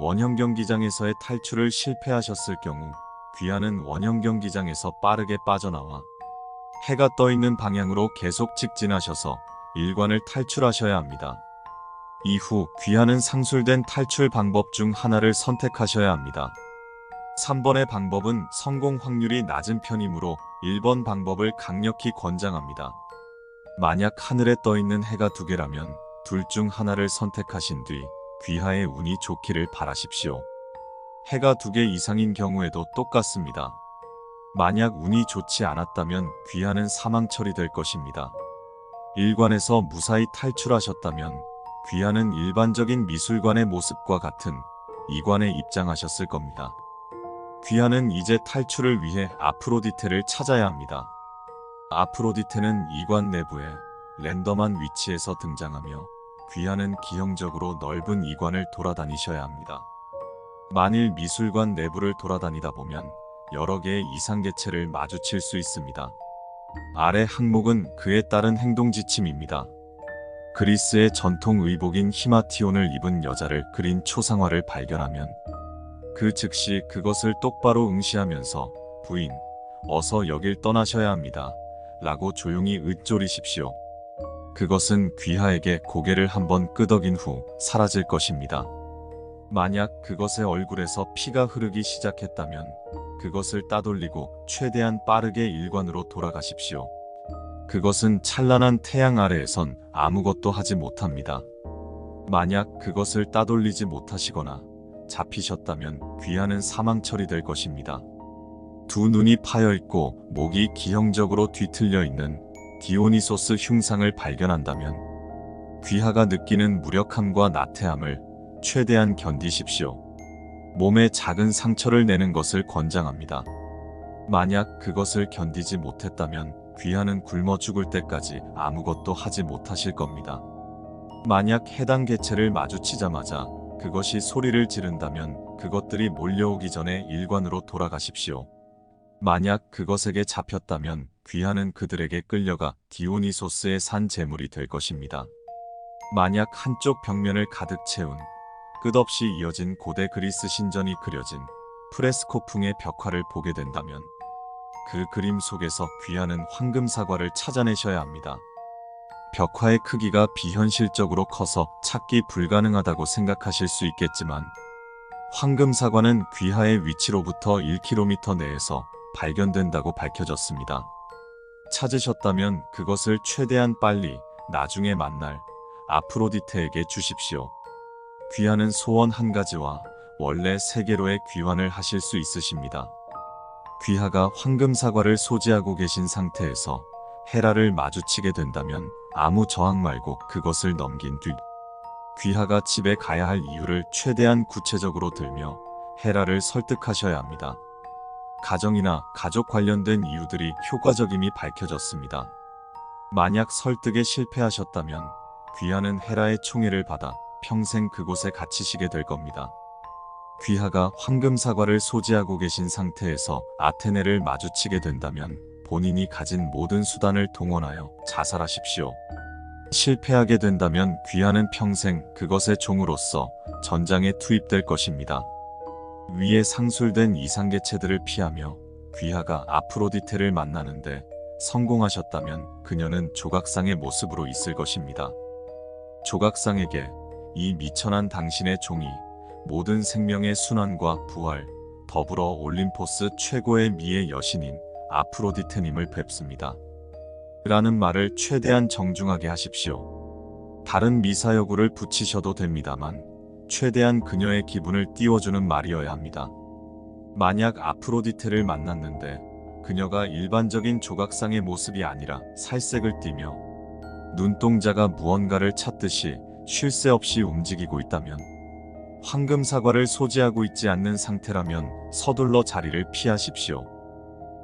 원형 경기장에서의 탈출을 실패하셨을 경우 귀하는 원형 경기장에서 빠르게 빠져나와 해가 떠 있는 방향으로 계속 직진하셔서 일관을 탈출하셔야 합니다. 이후 귀하는 상술된 탈출 방법 중 하나를 선택하셔야 합니다. 3번의 방법은 성공 확률이 낮은 편이므로 1번 방법을 강력히 권장합니다. 만약 하늘에 떠 있는 해가 두 개라면 둘 중 하나를 선택하신 뒤 귀하의 운이 좋기를 바라십시오. 해가 두 개 이상인 경우에도 똑같습니다. 만약 운이 좋지 않았다면 귀하는 사망 처리될 것입니다. 일관에서 무사히 탈출하셨다면 귀하는 일반적인 미술관의 모습과 같은 이관에 입장하셨을 겁니다. 귀하는 이제 탈출을 위해 아프로디테를 찾아야 합니다. 아프로디테는 이관 내부에 랜덤한 위치에서 등장하며 귀하는 기형적으로 넓은 이관을 돌아다니셔야 합니다. 만일 미술관 내부를 돌아다니다 보면 여러 개의 이상개체를 마주칠 수 있습니다. 아래 항목은 그에 따른 행동 지침입니다. 그리스의 전통 의복인 히마티온을 입은 여자를 그린 초상화를 발견하면 그 즉시 그것을 똑바로 응시하면서 부인, 어서 여길 떠나셔야 합니다. 라고 조용히 읊조리십시오. 그것은 귀하에게 고개를 한번 끄덕인 후 사라질 것입니다. 만약 그것의 얼굴에서 피가 흐르기 시작했다면 그것을 따돌리고 최대한 빠르게 일관으로 돌아가십시오. 그것은 찬란한 태양 아래에선 아무것도 하지 못합니다. 만약 그것을 따돌리지 못하시거나 잡히셨다면 귀하는 사망 처리될 것입니다. 두 눈이 파여 있고 목이 기형적으로 뒤틀려 있는 디오니소스 흉상을 발견한다면 귀하가 느끼는 무력함과 나태함을 최대한 견디십시오. 몸에 작은 상처를 내는 것을 권장합니다. 만약 그것을 견디지 못했다면 귀하는 굶어 죽을 때까지 아무것도 하지 못하실 겁니다. 만약 해당 개체를 마주치자마자 그것이 소리를 지른다면 그것들이 몰려오기 전에 일관으로 돌아가십시오. 만약 그것에게 잡혔다면 귀하는 그들에게 끌려가 디오니소스의 산 제물이 될 것입니다. 만약 한쪽 벽면을 가득 채운 끝없이 이어진 고대 그리스 신전이 그려진 프레스코풍의 벽화를 보게 된다면 그 그림 속에서 귀하는 황금 사과를 찾아내셔야 합니다. 벽화의 크기가 비현실적으로 커서 찾기 불가능하다고 생각하실 수 있겠지만 황금 사과는 귀하의 위치로부터 1km 내에서 발견된다고 밝혀졌습니다. 찾으셨다면 그것을 최대한 빨리 나중에 만날 아프로디테에게 주십시오. 귀하는 소원 한 가지와 원래 세 개로의 귀환을 하실 수 있으십니다. 귀하가 황금 사과를 소지하고 계신 상태에서 헤라를 마주치게 된다면 아무 저항 말고 그것을 넘긴 뒤 귀하가 집에 가야 할 이유를 최대한 구체적으로 들며 헤라를 설득하셔야 합니다. 가정이나 가족 관련된 이유들이 효과적임이 밝혀졌습니다. 만약 설득에 실패하셨다면 귀하는 헤라의 총애를 받아 평생 그곳에 갇히시게 될 겁니다. 귀하가 황금 사과를 소지하고 계신 상태에서 아테네를 마주치게 된다면 본인이 가진 모든 수단을 동원하여 자살하십시오. 실패하게 된다면 귀하는 평생 그것의 종으로서 전장에 투입될 것입니다. 위에 상술된 이상개체들을 피하며 귀하가 아프로디테를 만나는데 성공하셨다면 그녀는 조각상의 모습으로 있을 것입니다. 조각상에게 이 미천한 당신의 종이 모든 생명의 순환과 부활, 더불어 올림포스 최고의 미의 여신인 아프로디테님을 뵙습니다. 라는 말을 최대한 정중하게 하십시오. 다른 미사여구를 붙이셔도 됩니다만 최대한 그녀의 기분을 띄워주는 말이어야 합니다. 만약 아프로디테를 만났는데 그녀가 일반적인 조각상의 모습이 아니라 살색을 띠며 눈동자가 무언가를 찾듯이 쉴 새 없이 움직이고 있다면 황금 사과를 소지하고 있지 않는 상태라면 서둘러 자리를 피하십시오.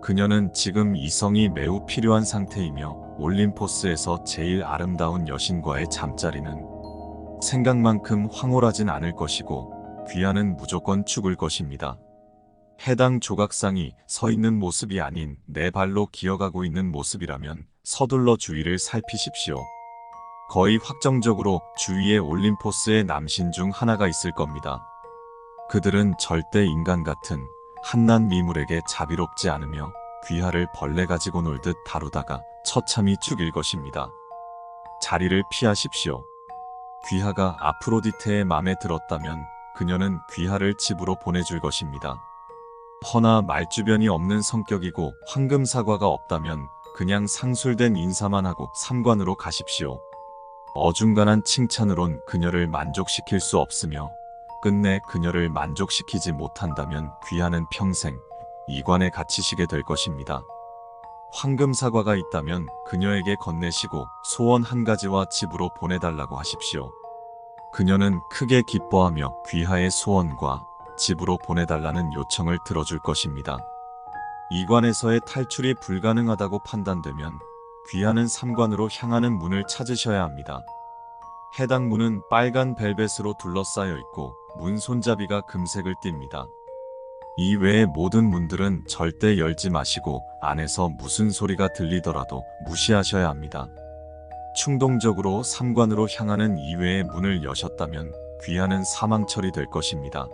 그녀는 지금 이성이 매우 필요한 상태이며 올림포스에서 제일 아름다운 여신과의 잠자리는 생각만큼 황홀하진 않을 것이고 귀하는 무조건 죽을 것입니다. 해당 조각상이 서 있는 모습이 아닌 내 발로 기어가고 있는 모습이라면 서둘러 주위를 살피십시오. 거의 확정적으로 주위에 올림포스의 남신 중 하나가 있을 겁니다. 그들은 절대 인간 같은 한낱 미물에게 자비롭지 않으며 귀하를 벌레 가지고 놀듯 다루다가 처참히 죽일 것입니다. 자리를 피하십시오. 귀하가 아프로디테의 맘에 들었다면 그녀는 귀하를 집으로 보내줄 것입니다. 허나 말주변이 없는 성격이고 황금 사과가 없다면 그냥 상술된 인사만 하고 삼관으로 가십시오. 어중간한 칭찬으론 그녀를 만족시킬 수 없으며 끝내 그녀를 만족시키지 못한다면 귀하는 평생 이관에 갇히시게 될 것입니다. 황금 사과가 있다면 그녀에게 건네시고 소원 한 가지와 집으로 보내달라고 하십시오. 그녀는 크게 기뻐하며 귀하의 소원과 집으로 보내달라는 요청을 들어줄 것입니다. 이관에서의 탈출이 불가능하다고 판단되면 귀하는 삼관으로 향하는 문을 찾으셔야 합니다. 해당 문은 빨간 벨벳으로 둘러싸여 있고 문 손잡이가 금색을 띱니다. 이 외의 모든 문들은 절대 열지 마시고 안에서 무슨 소리가 들리더라도 무시하셔야 합니다. 충동적으로 삼관으로 향하는 이외의 문을 여셨다면 귀하는 사망 처리될 것입니다.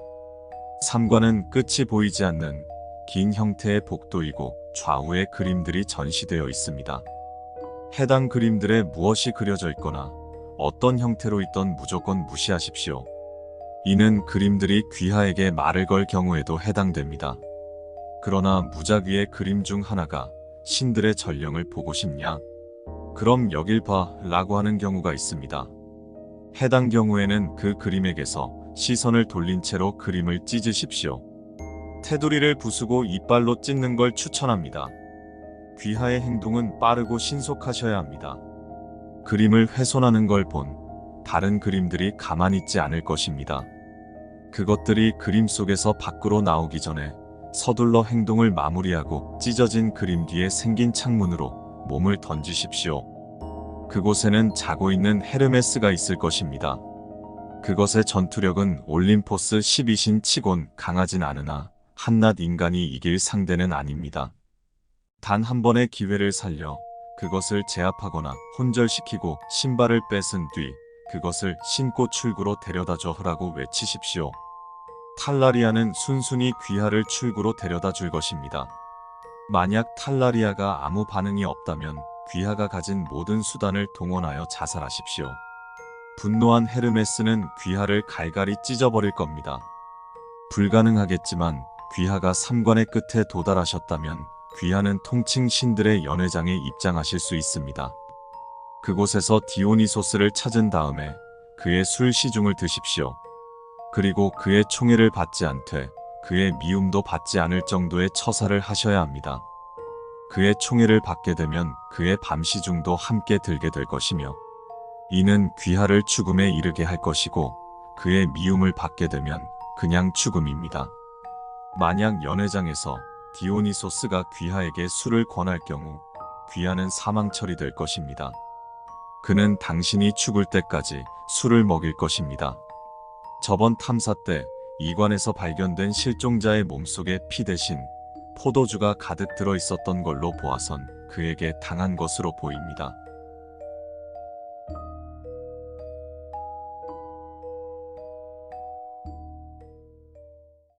삼관은 끝이 보이지 않는 긴 형태의 복도이고 좌우에 그림들이 전시되어 있습니다. 해당 그림들에 무엇이 그려져 있거나 어떤 형태로 있던 무조건 무시하십시오. 이는 그림들이 귀하에게 말을 걸 경우에도 해당됩니다. 그러나 무작위의 그림 중 하나가 신들의 전령을 보고 싶냐? 그럼 여길 봐 라고 하는 경우가 있습니다. 해당 경우에는 그 그림에게서 시선을 돌린 채로 그림을 찢으십시오. 테두리를 부수고 이빨로 찢는 걸 추천합니다. 귀하의 행동은 빠르고 신속하셔야 합니다. 그림을 훼손하는 걸 본 다른 그림들이 가만히 있지 않을 것입니다. 그것들이 그림 속에서 밖으로 나오기 전에 서둘러 행동을 마무리하고 찢어진 그림 뒤에 생긴 창문으로 몸을 던지십시오. 그곳에는 자고 있는 헤르메스가 있을 것입니다. 그것의 전투력은 올림포스 12신 치곤 강하진 않으나 한낱 인간이 이길 상대는 아닙니다. 단 한 번의 기회를 살려 그것을 제압하거나 혼절시키고 신발을 뺏은 뒤 그것을 신고 출구로 데려다 줘라고 외치십시오. 탈라리아는 순순히 귀하를 출구로 데려다 줄 것입니다. 만약 탈라리아가 아무 반응이 없다면 귀하가 가진 모든 수단을 동원하여 자살하십시오. 분노한 헤르메스는 귀하를 갈갈이 찢어버릴 겁니다. 불가능하겠지만 귀하가 삼관의 끝에 도달하셨다면 귀하는 통칭 신들의 연회장에 입장하실 수 있습니다. 그곳에서 디오니소스를 찾은 다음에 그의 술 시중을 드십시오. 그리고 그의 총애를 받지 않되 그의 미움도 받지 않을 정도의 처사를 하셔야 합니다. 그의 총애를 받게 되면 그의 밤시중도 함께 들게 될 것이며 이는 귀하를 죽음에 이르게 할 것이고 그의 미움을 받게 되면 그냥 죽음입니다. 만약 연회장에서 디오니소스가 귀하에게 술을 권할 경우 귀하는 사망 처리될 것입니다. 그는 당신이 죽을 때까지 술을 먹일 것입니다. 저번 탐사 때 이관에서 발견된 실종자의 몸속에 피 대신 포도주가 가득 들어 있었던 걸로 보아선 그에게 당한 것으로 보입니다.